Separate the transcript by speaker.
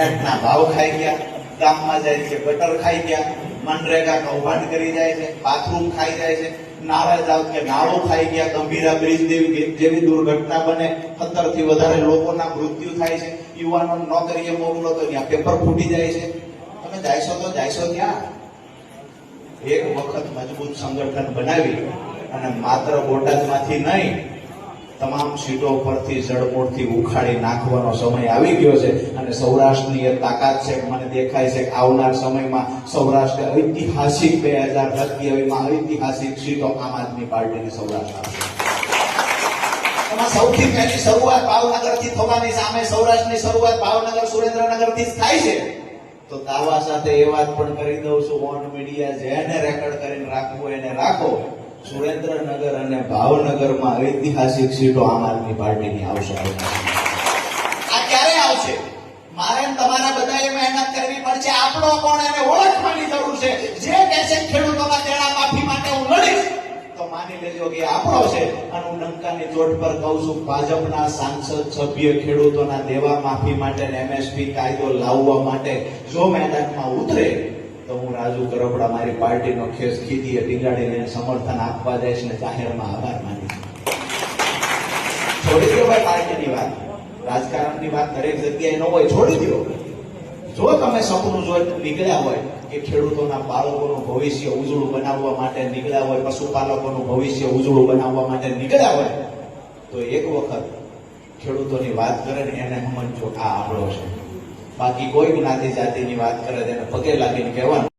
Speaker 1: ફેટના ભાવ ખાઈ ગયા, ગામમાં જાય છે, ગટર ખાઈ ગયા મનરેગા કૌભાંડ કરી જાય છે, બાથરૂમ ખાઈ જાય છે, નારાજ આવ કે નાળો ખાઈ ગયા, ગંભીરા બ્રિજ જેવી જેવી દુર્ઘટના બને સત્તરથી વધારે લોકોના મૃત્યુ થાય છે, યુવાનો નોકરીએ મોકલો તો ત્યાં પેપર ફૂટી જાય છે. તમે જાયશો તો જાયશો ત્યાં એક વખત મજબૂત સંગઠન બનાવી અને માત્ર બોટાદમાંથી નહીં તમામ સીટો પરથી જડમૂળથી ઉખાડી નાખવાનો સમય આવી ગયો છે અને સૌરાષ્ટ્રની એ તાકાત છે મને દેખાય છે આવનાર સમયમાં સૌરાષ્ટ્ર ઐતિહાસિક બે હજાર સત્યાવીસમાં ઐતિહાસિક સીટો આમ આદમી પાર્ટીની સૌરાષ્ટ્ર સૌથી પહેલી શરૂઆત ભાવનગરથી થવાની સામે સૌરાષ્ટ્રની શરૂઆત ભાવનગર સુરેન્દ્રનગરથી જ થાય છે. તો દાવા સાથે એ વાત પણ કરી દઉં છું. ઓન મીડિયા જેને રેકોર્ડ કરીને રાખવું એને રાખો. સુરેન્દ્રનગર અને ભાવનગરમાં ઐતિહાસિક સીટો આમ આદમી પાર્ટીની આવશે. આ ક્યારે આવશે? મારે તમારા બધાએ મહેનત કરવી પડશે. આપણો કોણ એને ઓળખવાની જરૂર છે. જે કહેશે ખેડૂતોના તેડા માફી માટે હું લડીશ. તો માની લેજો કે આપણો છે. અને હું ડંકાની ચોટ પર કહું છું, ભાજપના સાંસદ સભ્ય ખેડૂતોના દેવા માફી માટે એમએસપી કાયદો લાવવા માટે જો મેદાનમાં ઉતરે રાજુ કરપડા મારી પાર્ટીનો ખેસ ખીદીએ ટીંગાડીને સમર્થન આપવા જઈશ ને જાહેરમાં આભાર માની છોડી દો ભાઈ પાર્ટીની વાત. રાજકારણની વાત દરેક જગ્યાએ ન હોય, છોડી દો. જો તમે સપનું જોઈ નીકળ્યા હોય કે ખેડૂતોના બાળકોનું ભવિષ્ય ઉજળું બનાવવા માટે નીકળ્યા હોય, પશુપાલકોનું ભવિષ્ય ઉજળું બનાવવા માટે નીકળ્યા હોય, તો એક વખત ખેડૂતોની વાત કરે ને એને સમજો આ આપણો છે. બાકી કોઈ જ્ઞાતિ જાતિની વાત કરે તેને પગે લાગીને કહેવાનું.